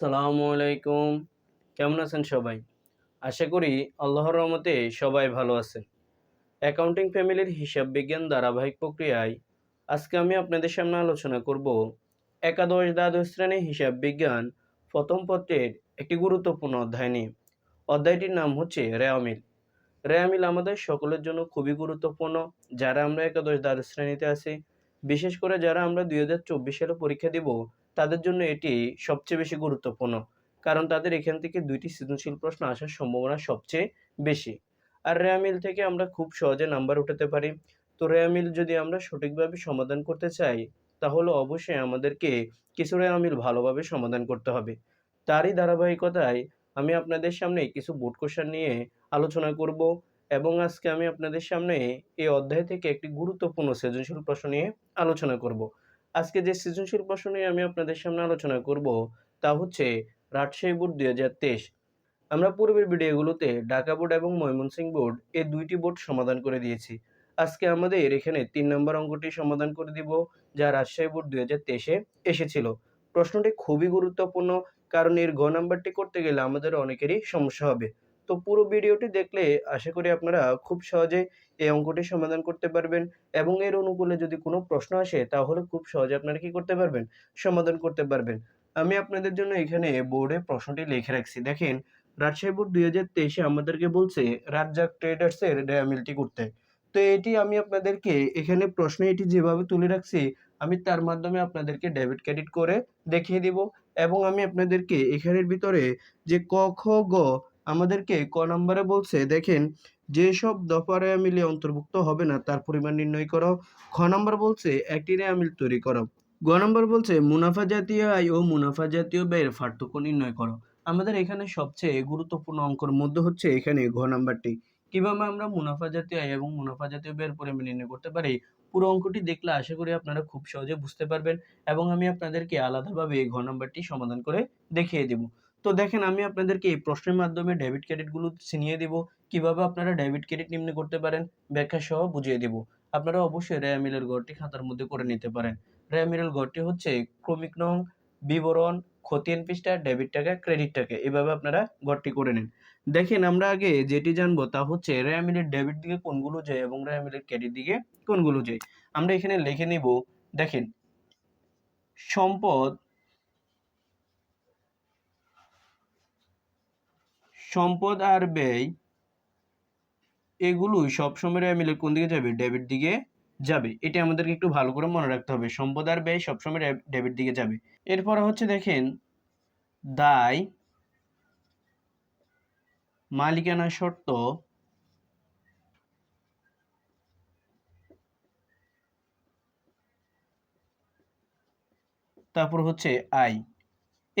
সালামু আলাইকুম। কেমন আছেন সবাই? আশা করি আল্লাহর রহমতে সবাই ভালো আছেন। অ্যাকাউন্টিং ফ্যামিলির হিসাব বিজ্ঞান ধারাবাহিক প্রক্রিয়ায় আজকে আমি আপনাদের সামনে আলোচনা করব একাদশ দ্বাদশ শ্রেণি হিসাব বিজ্ঞান প্রথম পত্রের একটি গুরুত্বপূর্ণ অধ্যায় নিয়ে। অধ্যায়টির নাম হচ্ছে রেয়ামিল রেয়ামিল আমাদের সকলের জন্য খুবই গুরুত্বপূর্ণ, যারা আমরা একাদশ দ্বাদশ শ্রেণীতে আছি। বিশেষ করে যারা আমরা দুই হাজার চব্বিশ সালে পরীক্ষা দিব তাদের জন্য এটি সবচেয়ে বেশি গুরুত্বপূর্ণ। কারণ তাদের এখান থেকে দুইটি সৃজনশীল প্রশ্ন আসার সম্ভাবনা সবচেয়ে বেশি। আর রেয়ামিল থেকে আমরা খুব সহজে নাম্বার উঠাতে পারি। তো রেয়ামিল যদি আমরা সঠিকভাবে সমাধান করতে চাই, তাহলে অবশ্যই আমাদেরকে কিছু রেয়ামিল ভালোভাবে সমাধান করতে হবে। তারই ধারাবাহিকতায় আমি আপনাদের সামনে কিছু বোর্ড কোশ্চেন নিয়ে আলোচনা করব এবং আজকে আমি আপনাদের সামনে এই অধ্যায় থেকে একটি গুরুত্বপূর্ণ সৃজনশীল প্রশ্ন নিয়ে আলোচনা করব। আজকে যে সৃজনশীল প্রশ্ন নিয়ে আমি আপনাদের সামনে আলোচনা করব, তা হচ্ছে রাজশাহী বোর্ড দুই হাজার তেইশ। আমরা পূর্বের ভিডিওগুলোতে ঢাকা বোর্ড এবং ময়মনসিংহ বোর্ড এই দুইটি বোর্ড সমাধান করে দিয়েছি। আজকে আমাদের এখানে তিন নম্বর অঙ্কটি সমাধান করে দিব, যা রাজশাহী বোর্ড দুই হাজার তেইশে এসেছিল। প্রশ্নটি খুবই গুরুত্বপূর্ণ, কারণ এর ঘ নাম্বারটি করতে গেলে আমাদের অনেকেরই সমস্যা হবে। তো পুরো ভিডিওটি দেখলে আশা করি আপনারা খুব সহজে এই অঙ্কটি সমাধান করতে পারবেন এবং এর অনুকূলে যদি কোনো প্রশ্ন আসে, তাহলে খুব সহজে আপনারা কি করতে পারবেন? সমাধান করতে পারবেন। আমি আপনাদের জন্য এখানে বোর্ডে প্রশ্নটি লিখে রাখছি। দেখেন, রাজশাহী বোর্ড দুই হাজার তেইশে আমাদেরকে বলছে, রাজ্জাক ট্রেডার্সের ডেয়ামিলটি করতে। তো এটি আমি আপনাদেরকে এখানে প্রশ্নে এটি যেভাবে তুলে রাখছি, আমি তার মাধ্যমে আপনাদেরকে ডেবিট ক্রেডিট করে দেখিয়ে দিব। এবং আমি আপনাদেরকে এখানের ভিতরে যে ক, খ, গ আমাদেরকে ক নম্বরে বলছে, দেখেন, যেসব দফা রেয়ামিলে অন্তর্ভুক্ত হবে না, তার পরিমাণ নির্ণয় করো। খ নম্বর বলছে একটি রেয়ামিল তৈরি করো। গ নম্বর বলছে, মুনাফা জাতীয় আয় ও মুনাফা জাতীয় ব্যয়ের পার্থক্য নির্ণয় করো। আমাদের এখানে সবচেয়ে গুরুত্বপূর্ণ অঙ্কর মধ্যে হচ্ছে এখানে ঘ নাম্বারটি। কীভাবে আমরা মুনাফা জাতীয় আয় এবং মুনাফা জাতীয় ব্যয়ের পরিমাণ নির্ণয় করতে পারি, পুরো অঙ্কটি দেখলে আশা করি আপনারা খুব সহজে বুঝতে পারবেন এবং আমি আপনাদেরকে আলাদাভাবে এই ঘ নাম্বারটি সমাধান করে দেখিয়ে দেব। তো দেখেন, আমি আপনাদেরকে এই প্রশ্নের মাধ্যমে ডেবিট ক্রেডিটগুলো চিনিয়ে দেব। কীভাবে আপনারা ডেবিট ক্রেডিট নিম্ন করতে পারেন ব্যাখ্যা সহ বুঝিয়ে দেব। আপনারা অবশ্যই রেয়ামিলের গড়টি খাতার মধ্যে করে নিতে পারেন। রেয়ামিলের গড়টি হচ্ছে ক্রমিক নং, বিবরণ, খতিয়ান পৃষ্ঠা ডেবিট টাকা ক্রেডিট টাকা। এভাবে আপনারা গড়টি করে নিন। দেখেন, আমরা আগে যেটি জানব তা হচ্ছে রেয়ামিলের ডেবিট দিকে কোনগুলো যায় এবং রেয়ামিলের ক্রেডিট দিকে কোনগুলো যায়। আমরা এখানে লিখে নিব, দেখেন, সম্পদ সম্পদ আর ব্যয়, এগুলোই সবসময় রেয়ামিলের কোন দিকে যাবে? ডেবিট দিকে যাবে। এটা আমাদেরকে একটু ভালো করে মনে রাখতে হবে। সম্পদ আর ব্যয় সবসময় ডেবিট দিকে যাবে। এরপর হচ্ছে দেখেন, দায়, মালিকানা শর্ত, তারপর হচ্ছে আই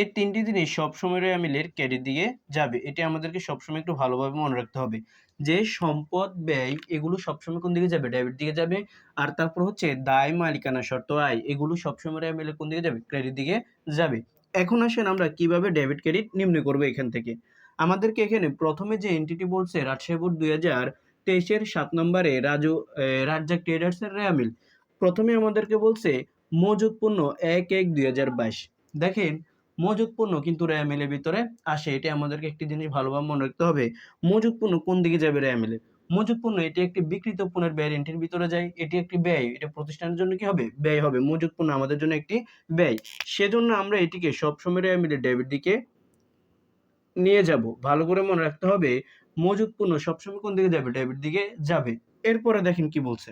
এই তিনটি জিনিস সবসময় রেয়ামিলের ক্রেডিট দিকে যাবে। এটি আমাদেরকে সবসময় একটু ভালোভাবে মনে রাখতে হবে যে সম্পদ, ব্যয় এগুলো সবসময় কোন দিকে যাবে? ডেবিট দিকে যাবে। আর তারপর হচ্ছে দায়, মালিকানা শর্ত, আয় এগুলো সবসময় রেয়ামিলের কোন দিকে যাবে? ক্রেডিট দিকে যাবে। এখন আসেন আমরা কীভাবে ডেবিট ক্রেডিট নির্ণয় করব এখান থেকে। আমাদেরকে এখানে প্রথমে যে এন্টিটি বলছে রাজশাহী বোর্ড দুই হাজার তেইশের সাত নম্বরে রাজু রাজ্জাক ট্রেডার্সের রেয়ামিল। প্রথমে আমাদেরকে বলছে মজুদ পণ্য এক এক দুই হাজার বাইশ। দেখেন মজুদ পণ্য কিন্তু রেয়ামিলের ভিতরে আসে, এটা আমাদেরকে একটি জিনিস ভালোভাবে মনে রাখতে হবে। মজুদ পণ্য কোন দিকে যাবে রেয়ামিলে মজুদ পণ্য এটি একটি বিকৃত পণ্যের ব্যয় এন্ট্রির ভিতরে যায়, এটি একটি ব্যয়, এটা প্রতিষ্ঠানের জন্য কি হবে? ব্যয় হবে। মজুদ পণ্য আমাদের জন্য একটি ব্যয়। সেজন্য আমরা এটিকে সবসময় রেয়ামিলে ডেবিট দিকে নিয়ে যাব। ভালো করে মনে রাখতে হবে মজুদ পণ্য সবসময় কোন দিকে যাবে? ডেবিট দিকে যাবে। এরপরে দেখেন কি বলছে।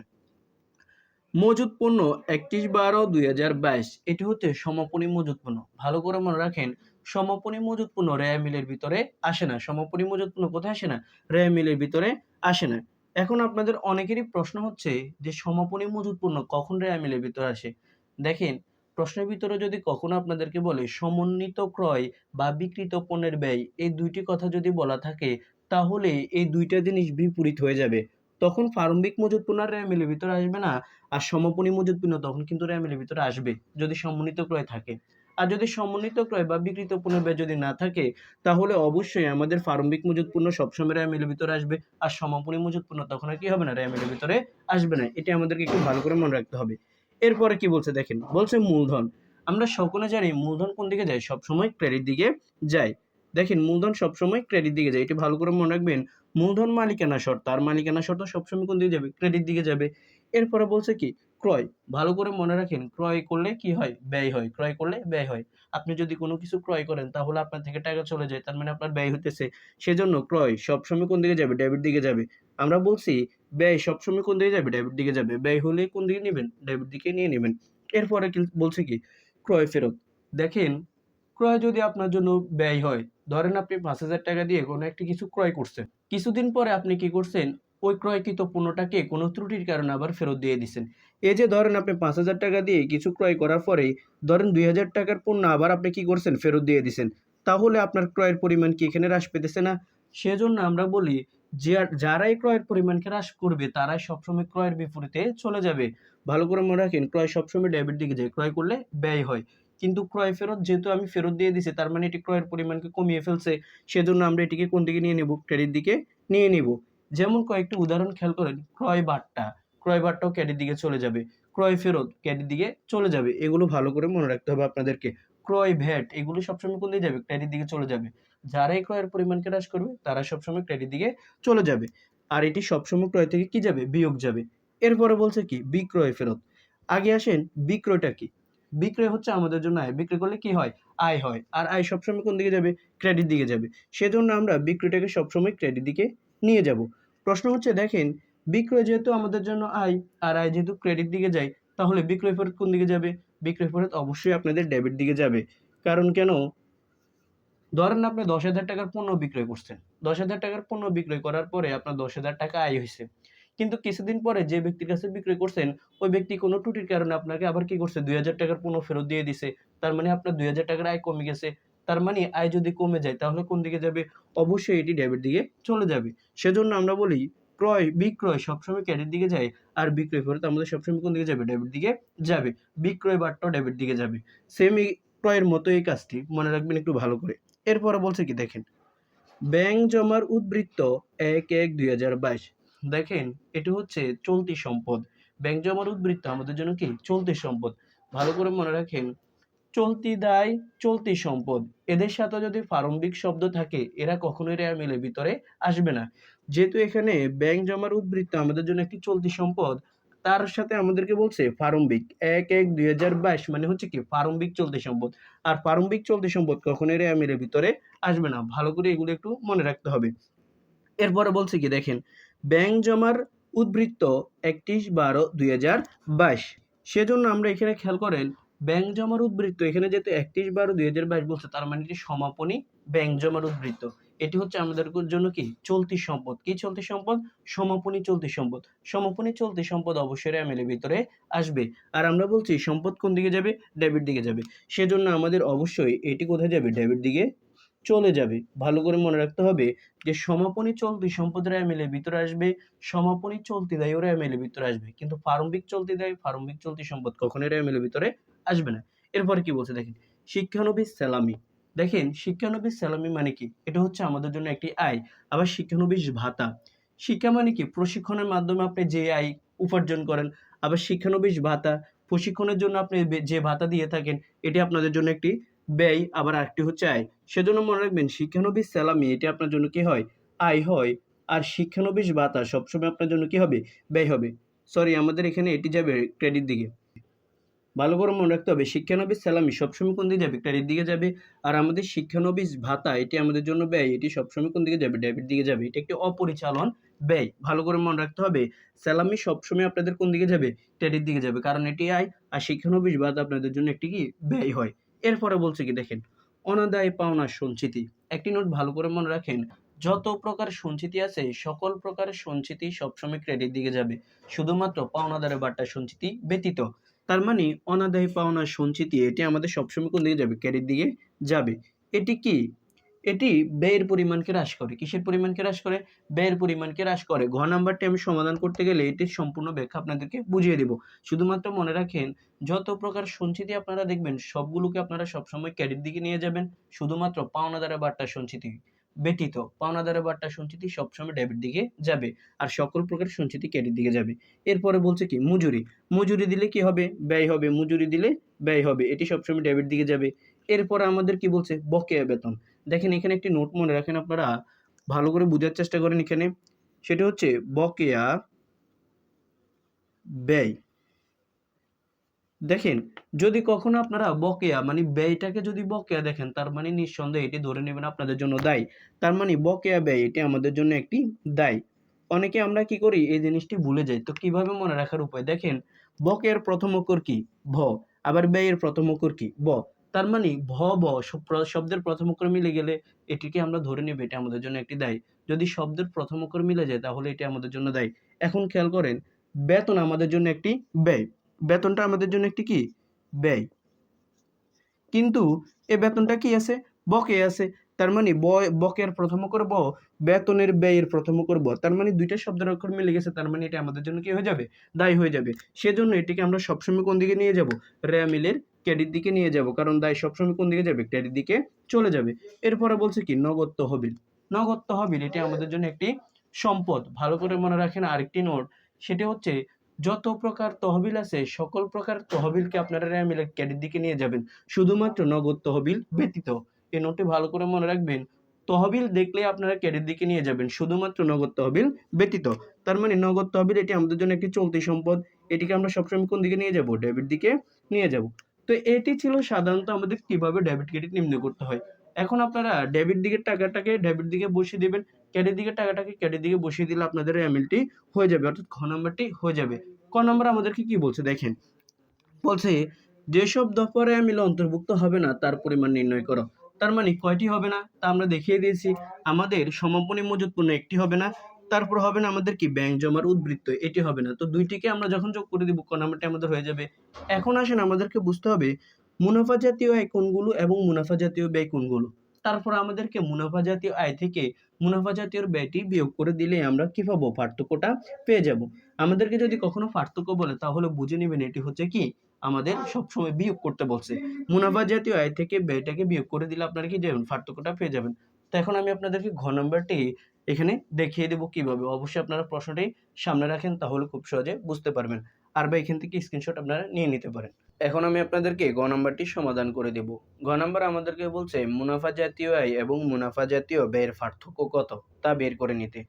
মজুদ পণ্য একত্রিশ বারো দুই হাজার বাইশ। এটি হচ্ছে সমাপনী মজুদ পণ্য। ভালো করে মনে রাখেন সমাপনী মজুদ পণ্য রেয়া মিলের ভিতরে আসে না। সমাপনী মজুদ পণ্য কোথায় আসে না? রেয়া মিলের ভিতরে আসে না। এখন আপনাদের অনেকেরই প্রশ্ন হচ্ছে যে সমাপনী মজুদ পণ্য কখন রেয়া মিলের ভিতরে আসে? দেখেন, প্রশ্নের ভিতরে যদি কখনো আপনাদেরকে বলে সমন্বিত ক্রয় বা বিকৃত পণ্যের ব্যয়, এই দুইটি কথা যদি বলা থাকে, তাহলে এই দুইটা জিনিস বিপরীত হয়ে যাবে। তখন প্রারম্ভিক মজুদ আর র্যামিলের ভিতরে আসবে না, আর সমাপনী মজুদ পণ্য তখন কিন্তু র্যামিলের ভিতরে আসবে, যদি সমন্বিত ক্রয় থাকে। আর যদি সমন্বিত ক্রয় বা বিকৃত পণ্যের ব্যয় যদি না থাকে, তাহলে অবশ্যই আমাদের প্রারম্ভিক মজুদ পণ্য সবসময় র্যামিলের ভিতরে আসবে, আর সমাপনী মজুদ পণ্য তখন আর কি হবে না র্যামিলের ভিতরে আসবে না। এটা আমাদেরকে একটু ভালো করে মনে রাখতে হবে। এরপরে কি বলছে দেখেন, বলছে মূলধন। আমরা সকলে জানি মূলধন কোন দিকে যায়? সবসময় ক্রেডিট দিকে যায়। দেখেন, মূলধন সবসময় ক্রেডিট দিকে যায়। এটি ভালো করে মনে রাখবেন মূলধন মালিকানা শর্ত। আর মালিকানা শর্ত সবসময় কোন দিকে যাবে? ক্রেডিট দিকে যাবে। এরপরে বলছে কি? ক্রয়। ভালো করে মনে রাখেন, ক্রয় করলে কি হয়? ব্যয় হয়। ক্রয় করলে ব্যয় হয়। আপনি যদি কোনো কিছু ক্রয় করেন, তাহলে আপনার থেকে টাকা চলে যায়। তার মানে আপনার ব্যয় হতেছে সেজন্য ক্রয় সবসময় কোন দিকে যাবে? ডেবিট দিকে যাবে। আমরা বলছি, ব্যয় সবসময় কোন দিকে যাবে? ডেবিট দিকে যাবে। ব্যয় হলে কোন দিকে নেবেন? ডেবিট দিকে নিয়ে নেবেন। এরপরে বলছে কি? ক্রয় ফেরত। দেখেন, ক্রয় যদি আপনার জন্য ব্যয় হয় ধরেন আপনি পাঁচ হাজার টাকা দিয়ে কোনো একটি কিছু ক্রয় করছেন। কিছুদিন পরে আপনি কি করছেন? ওই ক্রয়কৃত পণ্যটাকে কোনো ত্রুটির কারণে আবার ফেরত দিয়ে দিচ্ছেন এই যে ধরেন আপনি পাঁচ হাজার টাকা দিয়ে কিছু ক্রয় করার পরেই ধরেন দুই হাজার টাকার পণ্য আবার আপনি কি করছেন? ফেরত দিয়ে দিচ্ছেন তাহলে আপনার ক্রয়ের পরিমাণ কি এখানে হ্রাস পেতেছে না? সেজন্য আমরা বলি, যে যারাই ক্রয়ের পরিমাণকে হ্রাস করবে, তারাই সবসময় ক্রয়ের বিপরীতে চলে যাবে। ভালো করে মনে রাখেন, ক্রয় সবসময় ডেবিট দিকে যায় ক্রয় করলে ব্যয় হয়। কিন্তু ক্রয় ফেরত যেহেতু আমি ফেরত দিয়ে দিছি তার মানে এটি ক্রয়ের পরিমাণকে কমিয়ে ফেলছে, সেজন্য আমরা এটিকে কোন দিকে নিয়ে নেব? ক্রেডিট দিকে নিয়ে নিব। যেমন কয়েকটি উদাহরণ খেয়াল করেন, ক্রয় বাট্টা, ক্রয় বাট্টাও ক্রেডিট দিকে চলে যাবে। ক্রয় ফেরত ক্রেডিট দিকে চলে যাবে, এগুলো ভালো করে মনে রাখতে হবে আপনাদেরকে। ক্রয় ভ্যাট, এগুলো সবসময় কোন দিকে যাবে? ক্রেডিট দিকে চলে যাবে। যারাই ক্রয়ের পরিমাণকে হ্রাস করবে, তারা সবসময় ক্রেডিট দিকে চলে যাবে। আর এটি সবসময় ক্রয় থেকে কি যাবে? বিয়োগ যাবে। এরপরে বলছে কি? বিক্রয় ফেরত। আগে আসেন বিক্রয়টা কি? বিক্রয় হচ্ছে আমাদের জন্য আয়। বিক্রয় করলে কি হয়? আয় হয়। আর আয় সবসময় কোন দিকে যাবে? ক্রেডিট দিকে যাবে। সেজন্য আমরা বিক্রয়টাকে সবসময় ক্রেডিট দিকে নিয়ে যাব। প্রশ্ন হচ্ছে, দেখেন, বিক্রয় যেহেতু আমাদের জন্য আয় আর আয় যেহেতু ক্রেডিট দিকে যায়, তাহলে বিক্রয় ফেরত কোন দিকে যাবে? বিক্রয় ফেরত অবশ্যই আপনাদের ডেবিট দিকে যাবে। কারণ কেন? ধরেন আপনি দশ হাজার টাকার পণ্য বিক্রয় করছেন। দশ হাজার টাকার পণ্য বিক্রয় করার পরে আপনার দশ হাজার টাকা আয় হয়েছে কিন্তু কিছুদিন পরে যে ব্যক্তির কাছে বিক্রয় করছেন, ওই ব্যক্তি কোনো ত্রুটির কারণে আপনাকে আবার কি করছে? দুই হাজার টাকার পণ্য ফেরত দিয়ে দিছে। তার মানে আপনার দুই হাজার টাকার আয় কমে গেছে। তার মানে আয় যদি কমে যায়, তাহলে কোন দিকে যাবে? অবশ্যই এটি ডেবিট দিকে চলে যাবে। সেজন্য আমরা বলি, ক্রয়, বিক্রয় সবসময় ক্রেডিট দিকে যায়, আর বিক্রয় ফেরত আমাদের সবসময় কোন দিকে যাবে? ডেবিট দিকে যাবে। বিক্রয় বারটাও ডেবিট দিকে যাবে। সেম এই ক্রয়ের মতো এই কাজটি, মনে রাখবেন একটু ভালো করে। এরপরে বলছে কি দেখেন, ব্যাংক জমার উদ্বৃত্ত এক এক দুই হাজার বাইশ। দেখেন, এটি হচ্ছে চলতি সম্পদ। ব্যাংক জমার উদ্বৃত্ত আমাদের জন্য কি? চলতি সম্পদ। ভালো করে মনে রাখেন, চলতি দায় চলতি সম্পদ। এদের সাথে যদি প্রারম্ভিক শব্দ থাকে, এরা কখনোই রেয়া মিলে ভিতরে আসবে না। যেহেতু এখানে ব্যাংক জমার উদ্বৃত্ত আমাদের জন্য একটি চলতি সম্পদ, তার সাথে আমাদেরকে বলছে প্রারম্ভিক। এক এক দুই হাজার বাইশ মানে হচ্ছে কি? প্রারম্ভিক চলতি সম্পদ। আর প্রারম্ভিক চলতি সম্পদ কখনোই রেয়া মিলে ভিতরে আসবে না। ভালো করে এগুলো একটু মনে রাখতে হবে। এরপরে বলছে কি? দেখেন ব্যাংক জমার উদ্বৃত্ত একত্রিশ বারো দুই হাজার বাইশ। সেজন্য আমরা এখানে খেয়াল করেন, ব্যাংক জমার উদ্বৃত্ত এখানে যেহেতু একত্রিশ বারো দুই হাজার বাইশ বলছে, তার মানে এটি সমাপনী ব্যাংক জমার উদ্বৃত্ত। এটি হচ্ছে আমাদের জন্য কি? চলতি সম্পদ। কি চলতি সম্পদ? সমাপনী চলতি সম্পদ। সমাপনী চলতি সম্পদ অবশ্যই এমএলএ ভিতরে আসবে। আর আমরা বলছি, সম্পদ কোন দিকে যাবে? ডেবিট দিকে যাবে। সেজন্য আমাদের অবশ্যই এটি কোথায় যাবে? ডেবিট দিকে চলে যাবে। ভালো করে মনে রাখতে হবে যে সমাপনী চলতি সম্পদের এমএলএ ভিতরে আসবে, সমাপনী চলতি দায় ওরা এমএলএ ভিতরে আসবে। কিন্তু প্রারম্ভিক চলতি দায় প্রারম্ভিক চলতি সম্পদ কখনোই এমএলএ ভিতরে আসবে না? এরপরে কি বলছে দেখেন, শিক্ষানবিশ স্যালামি। দেখেন, শিক্ষানবিশ স্যালামি মানে কি? এটা হচ্ছে আমাদের জন্য একটি আয়। আবার শিক্ষানবিশ ভাতা। শিক্ষা মানে কি? প্রশিক্ষণের মাধ্যমে আপনি যে আয় উপার্জন করেন, আবার শিক্ষানবিশ ভাতা, প্রশিক্ষণের জন্য আপনি যে ভাতা দিয়ে থাকেন, এটি আপনাদের জন্য একটি ব্যয় আবার আরেকটি হচ্ছে আয়। সেজন্য মনে রাখবেন, শিক্ষানবিশ স্যালামি এটি আপনার জন্য কি হয়? আয় হয়। আর শিক্ষানবিশ ভাতা সবসময় আপনার জন্য কি হবে? ব্যয় হবে। সরি আমাদের এখানে এটি যাবে ক্রেডিট দিকে। ভালো করে মনে রাখতে হবে, শিক্ষানবিশ স্যালামি সবসময় কোন দিকে যাবে? ক্রেডিট দিকে যাবে। আর আমাদের শিক্ষানবিশ ভাতা, এটি আমাদের জন্য ব্যয়, এটি সবসময় কোন দিকে যাবে? ডেবিট দিকে যাবে। এটি একটি অপরিচালন ব্যয়। ভালো করে মনে রাখতে হবে স্যালামি সবসময় আপনাদের কোন দিকে যাবে? ক্রেডিট দিকে যাবে। কারণ এটি আয়, আর শিক্ষানবিশ ভাতা আপনাদের জন্য একটি কি? ব্যয় হয়। এরপরে বলছে কি, দেখেন, অনাদায় পাওনা সঞ্চিতি। একটি নোট ভালো করে মনে রাখেন, যত প্রকার সঞ্চিতি আছে, সকল প্রকার সঞ্চিতি সবসময় ক্রেডিট দিকে যাবে। শুধুমাত্র পাওনাদারের বাট্টা সঞ্চিতি ব্যতীত। তার মানে অনাদায়ী পাওনা সঞ্চিতি, এটি আমাদের সবসময় কোন দিকে যাবে? ক্রেডিট দিকে যাবে। এটি কি? এটি ব্যয়ের পরিমাণকে হ্রাস করে। কিসের পরিমাণকে হ্রাস করে? ব্যয়ের পরিমাণকে হ্রাস করে। ঘ নাম্বারটি আমি সমাধান করতে গেলে এটির সম্পূর্ণ ব্যাখ্যা আপনাদেরকে বুঝিয়ে দেব। শুধুমাত্র মনে রাখেন, যত প্রকার সঞ্চিতি আপনারা দেখবেন, সবগুলোকে আপনারা সবসময় ক্রেডিট দিকে নিয়ে যাবেন। শুধুমাত্র পাওনাদারের বার্তা সঞ্চিতি ব্যতীত পাওনাদারের বার্তা সঞ্চিতি সবসময় ডেবিট দিকে যাবে আর সকল প্রকার সঞ্চিতি ক্রেডিট দিকে যাবে। এরপরে বলছে কি? মজুরি। মজুরি দিলে কি হবে? ব্যয় হবে। মজুরি দিলে ব্যয় হবে। এটি সবসময় ডেবিট দিকে যাবে। এরপরে আমাদের কি বলছে? বকেয়া বেতন। দেখেন এখানে একটি নোট মনে রাখেন আপনারা, ভালো করে বোঝার চেষ্টা করেন এখানে। সেটা হচ্ছে, বকেয়া ব্যয়। দেখেন, যদি কখনো আপনারা বকেয়া মানে ব্যয়টাকে যদি বকেয়া দেখেন, তার মানে নিঃসন্দেহে এটি ধরে নেবেন আপনাদের জন্য দায়। তার মানে বকেয়া ব্যয়, এটি আমাদের জন্য একটি দায়। অনেকে আমরা কি করি, এই জিনিসটি ভুলে যাই। তো কীভাবে মনে রাখার উপায়? দেখেন, বকেয়ার প্রথম অক্ষর কি? ভ। আবার ব্যয়ের প্রথম অক্ষর কি? ব। তার মানে ভ ব শব্দের প্রথম অক্ষর মিলে গেলে এটিকে আমরা ধরে নেব, এটা আমাদের জন্য একটি দায়। যদি শব্দের প্রথম অক্ষর মিলে যায়, তাহলে এটি আমাদের জন্য দায়। এখন খেয়াল করেন, বেতন আমাদের জন্য একটি ব্যয়। বেতনটা আমাদের জন্য একটি কি? ব্যয়। কিন্তু এ বেতনটা কি আছে? বকে আছে। তার মানে ব- বকের প্রথম করব, বেতনের ব্যয়ের প্রথম করব, তার মানে দুইটা শব্দের অক্ষর মিলে গেছে, তার মানে এটা আমাদের জন্য কি হয়ে যাবে? দায় হয়ে যাবে। সেজন্য এটিকে আমরা সবসময় কোন দিকে নিয়ে যাব? রেয়া মিলের ক্রেডিট দিকে নিয়ে যাব, কারণ দায় সবসময় কোন দিকে যাবে? ক্রেডিট দিকে চলে যাবে। এরপরে বলছে কি? নগদ তহবিল। নগদ তহবিল, এটি আমাদের জন্য একটি সম্পদ। ভালো করে মনে রাখেন, আরেকটি নোট। সেটি হচ্ছে, যত প্রকার তহবিল আছে, সকল প্রকার তহবিলকে আপনারা রেয়া মিলের ক্রেডিট দিকে নিয়ে যাবেন। শুধুমাত্র নগদ তহবিল ব্যতীত। এই নোটটি ভালো করে মনে রাখবেন। তহবিল দেখলে আপনারা ক্রেডিট দিকে নিয়ে যাবেন। শুধুমাত্র নগদ তহবিল ব্যতীত। তার মানে নগদ তহবিল এটি আমাদের জন্য একটি চলতি সম্পদ। এটিকে আমরা সবসময় কোন দিকে নিয়ে যাব? ডেবিট দিকে নিয়ে যাব। তো এটি ছিল সাধারণত আমাদের কীভাবে ডেবিট ক্রেডিট নির্ণয় করতে হয়। এখন আপনারা ডেবিট দিকের টাকাটাকে ডেবিট দিকে বসিয়ে দিবেন। ক্রেডিট দিকে টাকাটাকে ক্রেডিট দিকে বসিয়ে দিলে আপনাদের এমএলটি হয়ে যাবে। অর্থাৎ খ নাম্বারটি হয়ে যাবে। ক নাম্বার আমাদেরকে কি বলছে দেখেন? বলছে, যেসব দফারে মিলে অন্তর্ভুক্ত হবে না, তার পরিমাণ নির্ণয় করো। তার মানে কয়টি হবে না? তা আমরা দেখিয়ে দিয়েছি। আমাদের সমাপনী মজুদ পণ্য একটি হবে না, তারপর হবে না আমাদের কি ব্যাংক জমার উদ্বৃত্ত, এটি হবে না। তো দুইটিকে আমরা যখন যোগ করে দিব ক নাম্বারটি আমাদের হয়ে যাবে। এখন আসেন আমাদেরকে বুঝতে হবে, মুনাফা জাতীয় আয় কোনগুলো এবং মুনাফা জাতীয় ব্যয় কোনগুলো? তারপর আমাদেরকে মুনাফা জাতীয় আয় থেকে মুনাফা জাতীয় ব্যয়টি বিয়োগ করে দিলে আমরা কি পাবো? পার্থক্যটা পেয়ে যাব। আমাদেরকে যদি কখনো পার্থক্য বলে, তাহলে বুঝে নেবেন এটি হচ্ছে কি? আমাদের সবসময় বিয়োগ করতে বলছে। মুনাফা জাতীয় আয় থেকে ব্যয়টাকে বিয়োগ করে দিলে আপনারা কি যাবেন পার্থক্যটা পেয়ে যাবেন। তো এখন আমি আপনাদেরকে ঘ নম্বরটি এখানে দেখিয়ে দেবো কীভাবে। অবশ্যই আপনারা প্রশ্নটি সামনে রাখেন, তাহলে খুব সহজে বুঝতে পারবেন। আর বা এখান থেকে স্ক্রিনশট আপনারা নিয়ে নিতে পারেন। এখন আমি আপনাদেরকে গ নাম্বারটি সমাধান করে দেব। গ নাম্বার আমাদেরকে বলছে, মুনাফা জাতীয় আয় এবং মুনাফা জাতীয় ব্যয়ের পার্থক্য কত? তা বের করে নিতে।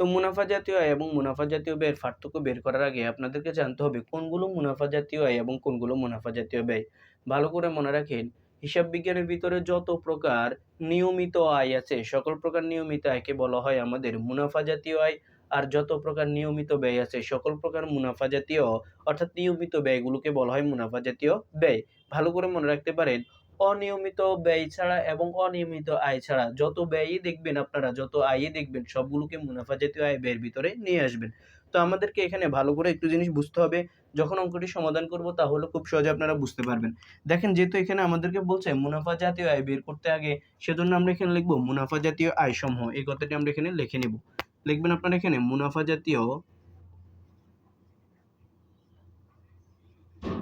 তো মুনাফা জাতীয় আয় এবং মুনাফা জাতীয় ব্যয়ের পার্থক্য বের করার আগে আপনাদেরকে জানতে হবে কোনগুলো মুনাফা জাতীয় আয় এবং কোনগুলো মুনাফা জাতীয় ব্যয়। ভালো করে মনে রাখেন, হিসাব বিজ্ঞানের ভিতরে যত প্রকার নিয়মিত আয় আছে, সকল প্রকার নিয়মিত আয়কে বলা হয় আমাদের মুনাফা জাতীয় আয়, আর যত প্রকার নিয়মিত ব্যয় আছে, সকল প্রকার মুনাফা জাতীয়, অর্থাৎ নিয়মিত ব্যয়গুলোকে বলা হয় মুনাফা জাতীয় ব্যয়। ভালো করে মনে রাখতে পারেন অনিয়মিত ব্যয় ছাড়া এবং অনিয়মিত আয় ছাড়া যত ব্যয়ই দেখবেন আপনারা, যত আয়ই দেখবেন, সবগুলোকে মুনাফা জাতীয় আয় ব্যয়ের ভিতরে নিয়ে আসবেন। তো আমাদেরকে এখানে ভালো করে একটু জিনিস বুঝতে হবে। যখন অঙ্কটি সমাধান করব তাহলে খুব সহজে আপনারা বুঝতে পারবেন। দেখেন যেহেতু এখানে আমাদেরকে বলছে মুনাফা জাতীয় আয় বের করতে আগে, সেজন্য আমরা এখানে লিখব মুনাফা জাতীয় আয় সমূহ এই কথাটি আমরা এখানে লিখে নেব। লিখবেন আপনারা এখানে মুনাফা জাতীয়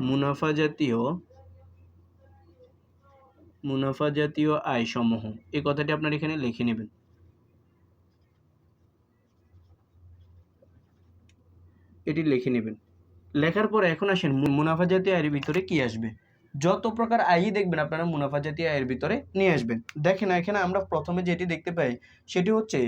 মুনাফা জাতীয় মুনাফা জাতীয় আয় সমূহ এই কথাটি আপনারা এখানে লিখে নেবেন। এটি লিখে নেবেন। লেখার পর এখন আসেন মুনাফা জাতীয় আয়ের ভিতরে কি আসবে? যত প্রকার আয়ই দেখবেন আপনারা মুনাফা জাতীয় আয়ের ভিতরে নিয়ে আসবেন। দেখেন, এখানে আমরা প্রথমে যেটি দেখতে পাই, সেটি হচ্ছে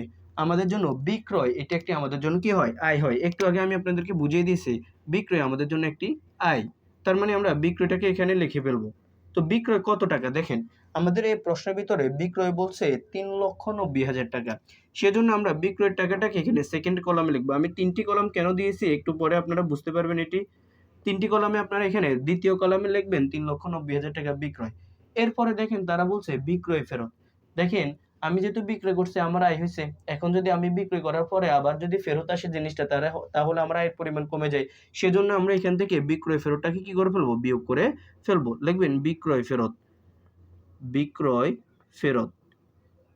আমাদের জন্য বিক্রয়। এটি একটি আমাদের জন্য কি হয়? আয় হয়। একটু আগে আমি আপনাদেরকে বুঝিয়ে দিয়েছি, বিক্রয় আমাদের জন্য একটি আয়। তার মানে আমরা বিক্রয়টাকে এখানে লিখে ফেলব। তো বিক্রয় কত টাকা? দেখেন, আমাদের এই প্রশ্নের ভিতরে বিক্রয় বলছে তিন লক্ষ নব্বই হাজার টাকা। সেজন্য আমরা বিক্রয়ের টাকাটাকে এখানে সেকেন্ড কলামে লিখব। আমি তিনটি কলাম কেন দিয়েছি? একটু পরে আপনারা বুঝতে পারবেন এটি। তিনটি কলামে আপনারা এখানে দ্বিতীয় কলামে লিখবেন তিন লক্ষ নব্বই হাজার টাকা বিক্রয়। এরপরে দেখেন তারা বলছে বিক্রয় ফেরত। দেখেন আমি যেহেতু বিক্রয় করছি আমার আয় হয়েছে। এখন যদি আমি বিক্রয় করার পরে আবার যদি ফেরত আসে জিনিসটা তারা তাহলে আমার আয়ের পরিমাণ কমে যায়। সেজন্য আমরা এখান থেকে বিক্রয় ফেরতটাকে কি করে ফেলব? বিয়োগ করে ফেলব। লিখবেন বিক্রয় ফেরত বিক্রয় ফেরত।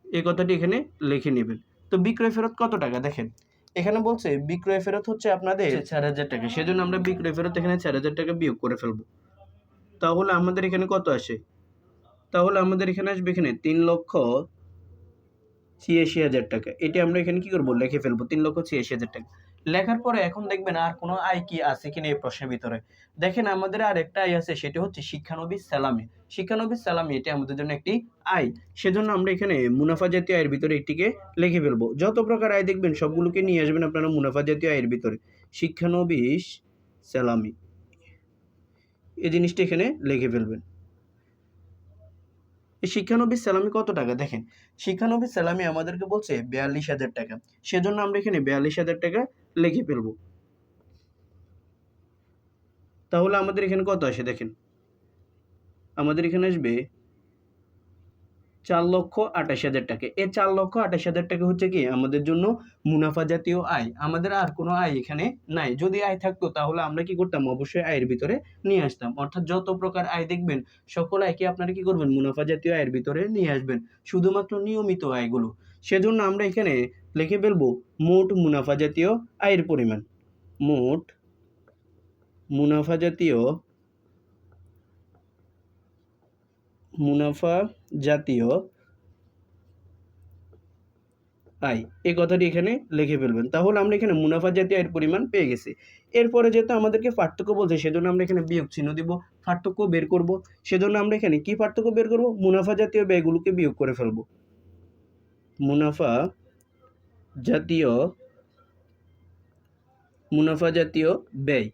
এই কথাটি এখানে লিখে নেবেন। তো বিক্রয় ফেরত কত টাকা? দেখেন এখানে বলছে বিক্রয় ফেরত হচ্ছে আপনাদের চার হাজার টাকা। সেজন্য আমরা বিক্রয় ফেরত এখানে চার হাজার টাকা বিয়োগ করে ফেলব। তাহলে আমাদের এখানে কত আসে? তাহলে আমাদের এখানে আসবে এখানে তিন লক্ষ ছিয়াশি হাজার টাকা। এটি আমরা এখানে কি করব? লিখে ফেলব। তিন লক্ষ ছিয়াশি হাজার টাকা। লেখার পরে এখন দেখবেন আর কোনো আয় কি আছে কিনা এই প্রশ্নের ভিতরে। দেখেন, আমাদের আর একটা আয় আছে, সেটা হচ্ছে শিক্ষানবী সালামি শিক্ষানবী সালামি এটা আমাদের জন্য একটি আয়। সেজন্য আমরা এখানে মুনাফা জাতীয় আয়ের ভিতরে একটিকে লিখে ফেলব। যত প্রকার আয় দেখবেন, সবগুলোকে নিয়ে আসবেন আপনারা মুনাফা জাতীয় আয়ের ভিতরে। শিক্ষানবিশ সালামি এই জিনিসটা এখানে লিখে ফেলবেন। এই শিক্ষানবী সালামি কত টাকা? দেখেন, শিক্ষানবী সালামি আমাদেরকে বলছে বিয়াল্লিশ হাজার টাকা। সেজন্য আমরা এখানে বিয়াল্লিশ হাজার টাকা লিখে ফেলব। তাহলে আমাদের এখানে কত আসে? দেখেন, আমাদের এখানে আসবে চার লক্ষ আঠাশ হাজার টাকা। এই চার লক্ষ আঠাশ হাজার টাকা হচ্ছে কি? আমাদের জন্য মুনাফা জাতীয় আয়। আমাদের আর কোনো আয় এখানে নাই। যদি আয় থাকতো তাহলে আমরা কি করতাম? অবশ্যই আয়ের ভিতরে নিয়ে আসতাম। অর্থাৎ যত প্রকার আয় দেখবেন, সকল আয়কে আপনারা কি করবেন? মুনাফা জাতীয় আয়ের ভিতরে নিয়ে আসবেন। শুধুমাত্র নিয়মিত আয়গুলো। সেজন্য আমরা এখানে লিখে ফেলব, মোট মুনাফা জাতীয় আয়ের পরিমাণ। মোট মুনাফা জাতীয় মুনাফা জাতীয় আয়। এই কথাটি এখানে লিখে ফেলবেন। তাহলে আমরা এখানে মুনাফা জাতীয় আয়ের পরিমাণ পেয়ে গেছি। এরপরে যেহেতু আমাদেরকে পার্থক্য বলছে, সেজন্য আমরা এখানে বিয়োগ চিহ্ন দিব, পার্থক্য বের করব। সেজন্য আমরা এখানে কি পার্থক্য বের করব? মুনাফা জাতীয় ব্যয়গুলোকে বিয়োগ করে ফেলব। মুনাফা জাতীয় মুনাফা জাতীয় ব্যয়।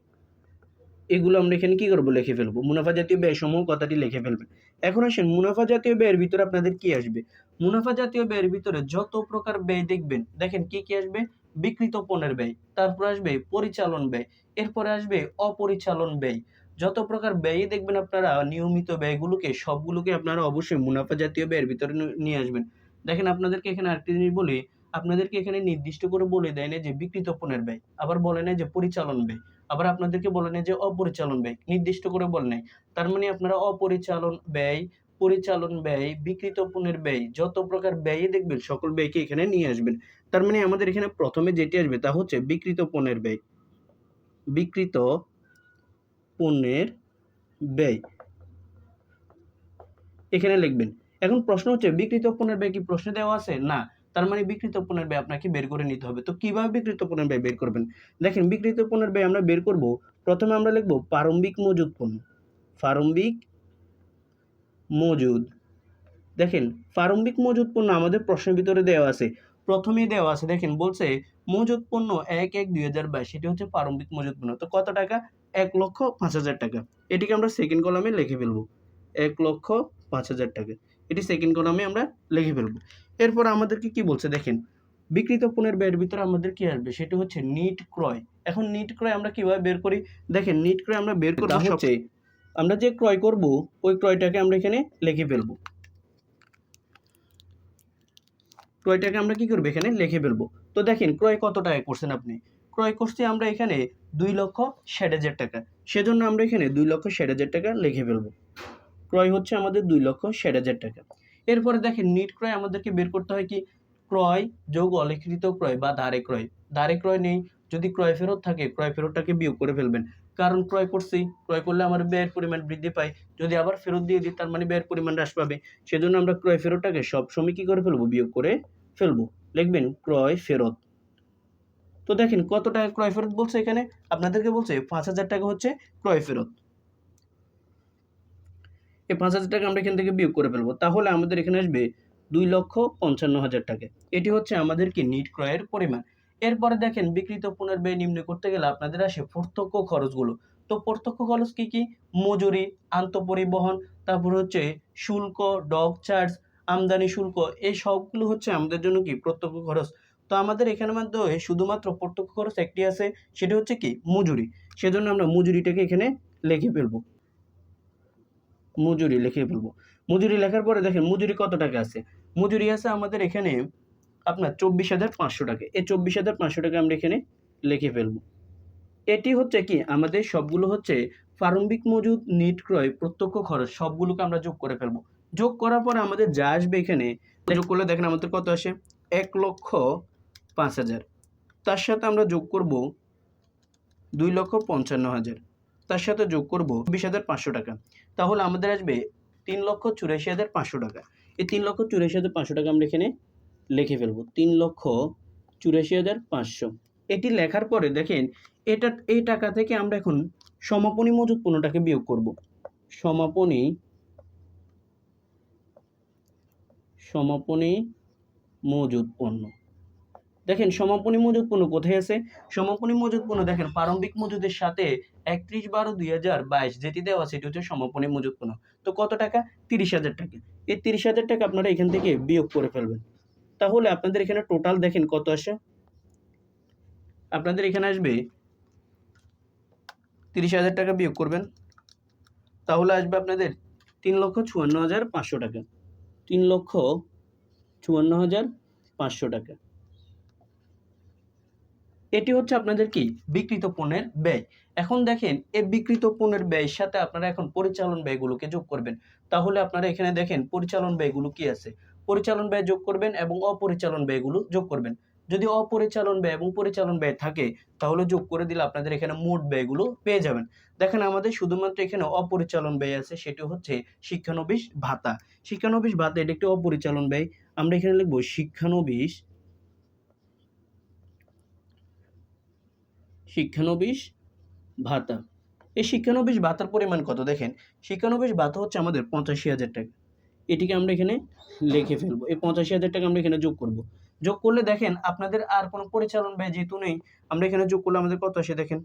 এগুলো আমরা এখানে কি করব? লিখে ফেলব। মুনাফা জাতীয় ব্যয় সমূহ কথাটি লিখে ফেলবেন। এখন আসেন, মুনাফা জাতীয় ব্যয়ের ভিতরে আপনাদের কি আসবে? মুনাফা জাতীয় ব্যয়ের ভিতরে যত প্রকার ব্যয় দেখবেন, দেখেন কি কি আসবে? বিকৃত পণ্যের ব্যয়, তারপর আসবে পরিচালন ব্যয়, এরপরে আসবে অপরিচালন ব্যয়। যত প্রকার ব্যয় দেখবেন আপনারা, নিয়মিত ব্যয়গুলোকে, সবগুলোকে আপনারা অবশ্যই মুনাফা জাতীয় ব্যয়ের ভিতরে নিয়ে আসবেন। দেখেন আপনাদেরকে এখানে আরেকটি জিনিস বলি, আপনাদেরকে এখানে নির্দিষ্ট করে বলে দেয় না যে বিকৃত পণ্যের ব্যয়, আবার বলে না যে পরিচালন ব্যয়। আবার আপনাদেরকে বলে নেই যে অপরিচালন ব্যয়, নির্দিষ্ট করে বলে নাই। তার মানে আপনারা অপরিচালন ব্যয়, পরিচালন ব্যয় বিকৃত পণ্যের ব্যয়, যত প্রকার ব্যয় দেখবেন, সকল ব্যয়কে এখানে নিয়ে আসবেন। তার মানে আমাদের এখানে প্রথমে যেটি আসবে তা হচ্ছে বিকৃত পণ্যের ব্যয়। বিকৃত পণ্যের ব্যয়। এখানে লিখবেন। এখন প্রশ্ন হচ্ছে বিকৃত পণ্যের ব্যয় কি প্রশ্নে দেওয়া আছে? না। তার মানে বিকৃত পণ্যের ব্যয় আপনাকে বের করে নিতে হবে। তো কীভাবে বিকৃত পণ্যের ব্যয় বের করবেন? দেখেন, বিকৃত পণ্যের ব্যয় আমরা বের করব, প্রথমে আমরা লিখব প্রারম্ভিক মজুদ পণ্য। প্রারম্ভিক মজুদ। দেখেন, প্রারম্ভিক মজুদ পণ্য আমাদের প্রশ্নের ভিতরে দেওয়া আছে। প্রথমেই দেওয়া আছে, দেখেন, বলছে মজুদ পণ্য এক এক দুই হাজার বাইশ, সেটি হচ্ছে প্রারম্ভিক মজুদ পণ্য। তো কত টাকা? এক লক্ষ পাঁচ হাজার টাকা। এটিকে আমরা সেকেন্ড কলামে লিখে ফেলব। এক লক্ষ পাঁচ হাজার টাকা। এটি সেকেন্ড কলামে আমরা লিখে ফেলব। এরপর আমাদেরকে কি বলছে? দেখেন বিকৃত পণ্যের ব্যয়ের ভিতরে আমাদের কি আসবে? সেটা হচ্ছে নিট ক্রয়। এখন নিট ক্রয় আমরা কীভাবে বের করি? দেখেন নিট ক্রয় আমরা বের করব হচ্ছে আমরা যে ক্রয় করব ওই ক্রয়টাকে আমরা এখানে লিখে ফেলব। ক্রয়টাকে আমরা কি করব? এখানে লিখে ফেলব। তো দেখেন ক্রয় কত টাকা করছেন আপনি? ক্রয় করছি আমরা এখানে দুই লক্ষ ষাট হাজার টাকা। সেজন্য আমরা এখানে দুই লক্ষ ষাট হাজার টাকা লিখে ফেলব। ক্রয় হচ্ছে আমাদের দুই লক্ষ ষাট হাজার টাকা। এরপরে দেখেন, নিট ক্রয় আমাদেরকে বের করতে হয় কি? ক্রয় যোগ অলিখিত ক্রয় বা ধারে ক্রয়। ধারে ক্রয় নেই, যদি ক্রয় ফেরত থাকে, ক্রয় ফেরতটাকে বিয়োগ করে ফেলবেন। কারণ ক্রয় করছি, ক্রয় করলে আমার ব্যয়ের পরিমাণ বৃদ্ধি পায়। যদি আবার ফেরত দিয়ে দিই, তার মানে ব্যয়ের পরিমাণ হ্রাস পাবে। সেজন্য আমরা ক্রয় ফেরতটাকে সবসময় কী করে ফেলব? বিয়োগ করে ফেলব। লিখবেন, ক্রয় ফেরত। তো দেখেন, কত টাকা ক্রয় ফেরত বলছে এখানে? আপনাদেরকে বলছে, পাঁচ হাজার টাকা হচ্ছে ক্রয় ফেরত। এই পাঁচ হাজার টাকা আমরা এখান থেকে বিয়োগ করে ফেলব। তাহলে আমাদের এখানে আসবে দুই লক্ষ পঞ্চান্ন হাজার টাকা। এটি হচ্ছে আমাদের কি নিট ক্রয়ের পরিমাণ। এরপরে দেখেন বিকৃত পুনর্ ব্যয় নির্ণয় করতে গেলে আপনাদের আসে প্রত্যক্ষ খরচগুলো। তো প্রত্যক্ষ খরচ কি কি? মজুরি, আন্তঃপরিবহন, তারপর হচ্ছে শুল্ক ডক চার্জ, আমদানি শুল্ক, এই সবগুলো হচ্ছে আমাদের জন্য কি? প্রত্যক্ষ খরচ। তো আমাদের এখানে মাধ্যমে শুধুমাত্র প্রত্যক্ষ খরচ একটি আছে, সেটা হচ্ছে কি? মজুরি। সেজন্য আমরা মজুরিটাকে এখানে লিখে ফেলব। মজুরি লিখে ফেলব। মজুরি লেখার পরে দেখেন, মজুরি কত টাকা আছে? মজুরি আছে আমাদের এখানে আপনার চব্বিশ হাজার পাঁচশো টাকা। এই চব্বিশ হাজার পাঁচশো টাকা আমরা এখানে লিখে ফেলব। এটি হচ্ছে কি? আমাদের সবগুলো হচ্ছে প্রারম্ভিক মজুদ, নিট ক্রয়, প্রত্যক্ষ খরচ, সবগুলোকে আমরা যোগ করে ফেলব। যোগ করার পরে আমাদের যা আসবে এখানে, যোগ করলে দেখেন আমাদের কত আসে? এক লক্ষ পাঁচ হাজার। তার সাথে আমরা যোগ করব দুই লক্ষ পঞ্চান্ন হাজার। তার সাথে যোগ করব বিশ হাজার পাঁচশো টাকা। তাহলে আমাদের আসবে তিন লক্ষ চুরাশি হাজার পাঁচশো টাকা। এই তিন লক্ষ চুরাশি হাজার পাঁচশো টাকা আমরা এখানে লিখে ফেলব। তিন লক্ষ চুরাশি হাজার পাঁচশো। এটি লেখার পরে দেখেন, এটা, এই টাকা থেকে আমরা এখন সমাপনী মজুদ পণ্যটাকে বিয়োগ করব। সমাপনী সমাপনী মজুদ পণ্য। দেখেন সমাপনী মজুদ পণ্য কোথায় আছে? সমাপনী মজুদ পণ্য দেখেন, প্রারম্ভিক মজুদের সাথে একত্রিশ বারো দুই হাজার বাইশ যেটি দেওয়া আছে সেটি হচ্ছে সমাপনী মজুদ পণ্য। তো কত টাকা? তিরিশ হাজার টাকা। এই তিরিশ হাজার টাকা আপনারা এখান থেকে বিয়োগ করে ফেলবেন। তাহলে আপনাদের এখানে টোটাল দেখেন কত আসে? আপনাদের এখানে আসবে তিরিশ হাজার টাকা বিয়োগ করবেন। তাহলে আসবে আপনাদের তিন লক্ষ চুয়ান্ন হাজার পাঁচশো টাকা। তিন লক্ষ চুয়ান্ন হাজার পাঁচশো টাকা। এটি হচ্ছে আপনাদের কি? বিকৃত পণ্যের ব্যয়। এখন দেখেন, এই বিকৃত পণ্যের ব্যয়ের সাথে আপনারা এখন পরিচালন ব্যয়গুলোকে যোগ করবেন। তাহলে আপনারা এখানে দেখেন, পরিচালন ব্যয়গুলো কি আছে? পরিচালন ব্যয় যোগ করবেন এবং অপরিচালন ব্যয়গুলো যোগ করবেন। যদি অপরিচালন ব্যয় এবং পরিচালন ব্যয় থাকে, তাহলে যোগ করে দিলে আপনাদের এখানে মোট ব্যয়গুলো পেয়ে যাবেন। দেখেন, আমাদের শুধুমাত্র এখানে অপরিচালন ব্যয় আছে, সেটি হচ্ছে শিক্ষানবিশ ভাতা। শিক্ষানবিশ ভাতা, এটা একটি অপরিচালন ব্যয়। আমরা এখানে লিখব শিক্ষানবিশ শিক্ষানবিশ ভাতা। এই শিক্ষানবিশ ভাতার পরিমাণ কত দেখেন? শিক্ষানবিশ ভাতা হচ্ছে আমাদের পঁচাশি হাজার টাকা। এটিকে আমরা এখানে লিখে ফেলব। এই পঁচাশি হাজার টাকা আমরা এখানে যোগ করব। যোগ করলে দেখেন আপনাদের আর কোনো পরিচালন ব্যয় যেহেতু নেই, আমরা এখানে যোগ করলে আমাদের কত আসে দেখেন?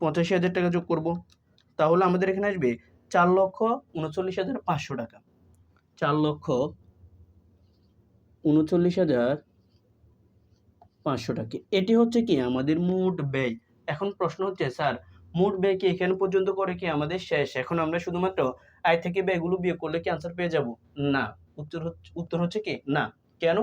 পঁচাশি হাজার টাকা যোগ করব। তাহলে আমাদের এখানে আসবে চার লক্ষ উনচল্লিশ হাজার পাঁচশো টাকা। চার লক্ষ উনচল্লিশ হাজার পাঁচশো টাকা এটি হচ্ছে কি আমাদের মোট ব্যয়। এখন প্রশ্ন হচ্ছে, স্যার, মোট ব্যয় কি এখানে পর্যন্ত করে কি আমাদের শেষ? এখন আমরা শুধুমাত্র আয় থেকে ব্যয়গুলো বিয়োগ করলে কি আনসার পেয়ে যাব? না। উত্তর হচ্ছে উত্তর হচ্ছে কি? না। কেন?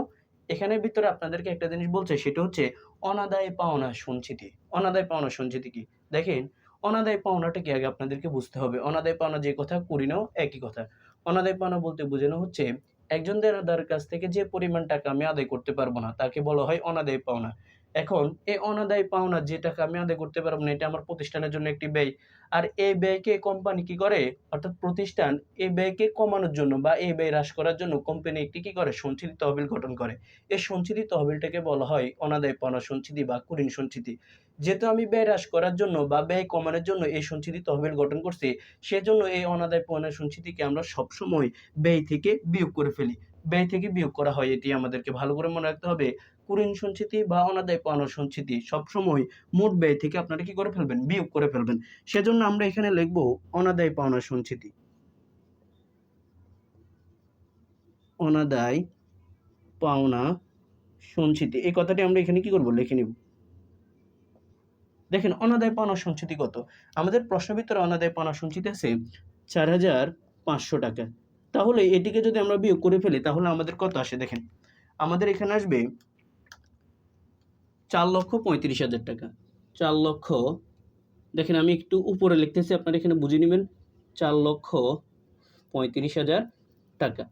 এখানের ভিতরে আপনাদেরকে একটা জিনিস বলছে, সেটা হচ্ছে অনাদায় পাওনা সঞ্চিতি। অনাদায় পাওনা সঞ্চিতি কি? দেখেন, অনাদায় পাওনাটা কি আগে আপনাদেরকে বুঝতে হবে। অনাদায় পাওনা যে কথা, করি নাও, একই কথা। অনাদায় পাওনা বলতে বোঝানো হচ্ছে একজন দেনাদার কাছ থেকে যে পরিমাণ টাকা আমি আদায় করতে পারব না, তাকে বলা হয় অনাদায় পাওনা। এখন এই অনাদায় পাওনা যে টাকা আমি আদায় করতে পারব না, এটা আমার প্রতিষ্ঠানের জন্য একটি ব্যয়। আর এই ব্যয়কে কোম্পানি কি করে? অর্থাৎ প্রতিষ্ঠান এই ব্যয়কে কমানোর জন্য বা এই ব্যয় হ্রাস করার জন্য কোম্পানি একটি কি করে? সঞ্চিতি তহবিল গঠন করে। এই সঞ্চিতি তহবিলটাকে বলা হয় অনাদায় পাওনা সঞ্চিতি বা কুঋণ সঞ্চিতি। যেহেতু আমি ব্যয় হ্রাস করার জন্য বা ব্যয় কমানোর জন্য এই সঞ্চিতি তহবিল গঠন করছি, সেজন্য এই অনাদায় পাওনা সঞ্চিতিকে আমরা সবসময় ব্যয় থেকে বিয়োগ করে ফেলি। ব্যয় থেকে বিয়োগ করা হয়, এটি আমাদেরকে ভালো করে মনে রাখতে হবে। কুঋণ সঞ্চিতি বা অনাদায় পাওনা সঞ্চিতি সবসময় মোট ব্যয় থেকে আপনারা কি করে ফেলবেন? বিয়োগ করে ফেলবেন। সেজন্য আমরা এখানে লিখব অনাদায় পাওনা সঞ্চিতি। অনাদায় পাওনা সঞ্চিতি। এই কথাটি আমরা এখানে কি করব? লিখে নিব। দেখেন অনাদায় পাওনা সঞ্চিতি কত? আমাদের প্রশ্ন ভিতরে অনাদায় পাওনা সঞ্চিতি আছে চার হাজার পাঁচশো টাকা। তাহলে এটিকে যদি আমরা বিয়োগ করে ফেলি, তাহলে আমাদের কত আসে? দেখেন, আমাদের এখানে আসবে চার লক্ষ পঁয়ত্রিশ হাজার টাকা। চার লক্ষ, দেখেন আমি একটু উপরে লিখতেছি, আপনারা এখানে বুঝে নেবেন, চার লক্ষ পঁয়ত্রিশ হাজার টাকা।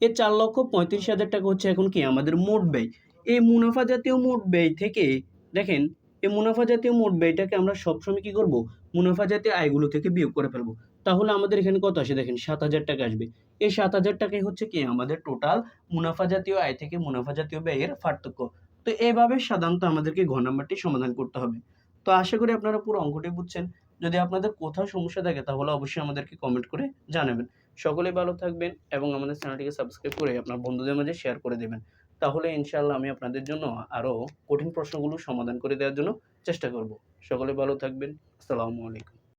এই চার লক্ষ পঁয়ত্রিশ হাজার টাকা হচ্ছে এখন কি? আমাদের মোট ব্যয়। এই মুনাফা জাতীয় মোট ব্যয় থেকে, দেখেন এই মুনাফা জাতীয় মোট ব্যয়টাকে আমরা সবসময় কি করব? মুনাফা জাতীয় আয়গুলো থেকে বিয়োগ করে ফেলব। তাহলে আমাদের এখানে কত আসে? দেখেন, সাত হাজার টাকা আসবে। এই সাত হাজার টাকাই হচ্ছে কি? আমাদের টোটাল মুনাফা জাতীয় আয় থেকে মুনাফা জাতীয় ব্যয়ের পার্থক্য। তো এইভাবে সাধারণত আমাদেরকে ঘ নাম্বারটি সমাধান করতে হবে। তো আশা করি আপনারা পুরো অঙ্কটি বুঝছেন। যদি আপনাদের কোথাও সমস্যা থাকে, তাহলে অবশ্যই আমাদেরকে কমেন্ট করে জানাবেন। সকলে ভালো থাকবেন এবং আমাদের চ্যানেলটিকে সাবস্ক্রাইব করে আপনার বন্ধুদের মাঝে শেয়ার করে দেবেন। তাহলে ইনশাল্লাহ আমি আপনাদের জন্য আরও কঠিন প্রশ্নগুলো সমাধান করে দেওয়ার জন্য চেষ্টা করব। সকলে ভালো থাকবেন। আসসালামু আলাইকুম।